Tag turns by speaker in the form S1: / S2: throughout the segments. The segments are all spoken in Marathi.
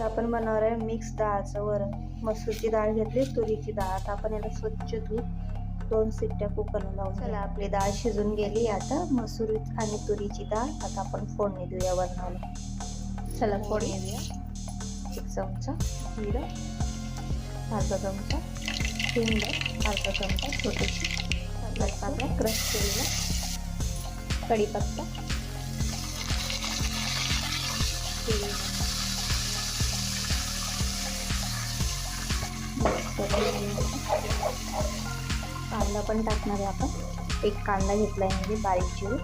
S1: आज आपण बनवणार आहे मिक्स डाळचं वरण. मसूरची डाळ घेतली तुरीची डाळ. आता आपण याला स्वच्छ धुवून दोन सिट्ट्या कुकरला लावून चला आपली डाळ शिजून गेली. आता मसूर आणि तुरीची डाळ आता आपण फोडणी देऊया वरणाला. चला फोडणी देऊया एक चमचा जिरं अर्धा चमचा हिंग अर्धा चमचा छोटीशी क्रश केलेला कढीपत्ता. कांदा पण टाकणार आहे आपण. एक कांदा घेतला आहे म्हणजे बारीक चिरून.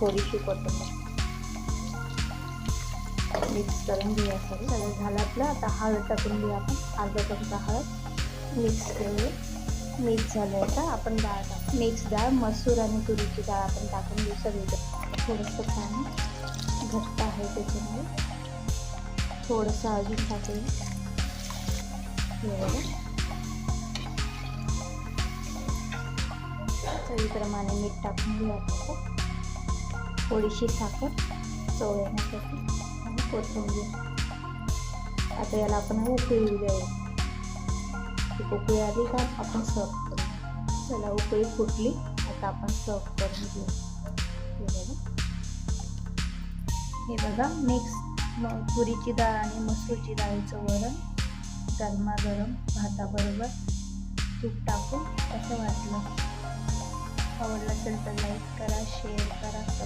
S1: थोडीशी कोथिंबीर. मिक्स करून घेऊया सगळं. सगळं झालं आपलं. आता हळद टाकून घेऊया आपण. अर्धा चमचा हळद. मिक्स करूया मिक्स झालं आहे का आपण डाळ टाक. मिक्स डाळ मसूर आणि तुरीची डाळ आपण टाकून घेऊ सगळीकडे. थोडंसं पाणी. घट्ट आहे त्याच्यामुळे थोडंसं अजून टाकूया. चवीप्रमाणे मीठ टाकून घ्यायचं थोडीशी साखर चव येण्यासाठी. आणि कोथिंबीर. आता याला आपण उकळी द्यायला उकळी आली का आपण सर्व करू. चला उकळी फुटली आता आपण सर्व करून घेऊ. हे बघा. हे बघा मिक्स पुरीची तुरीची डाळ आणि मसूरची डाळीचं वरण. गरमागरम भाताबरोबर तूप टाकून कसं वाटलं. आवडलं असेल तर लाईक करा शेअर करा.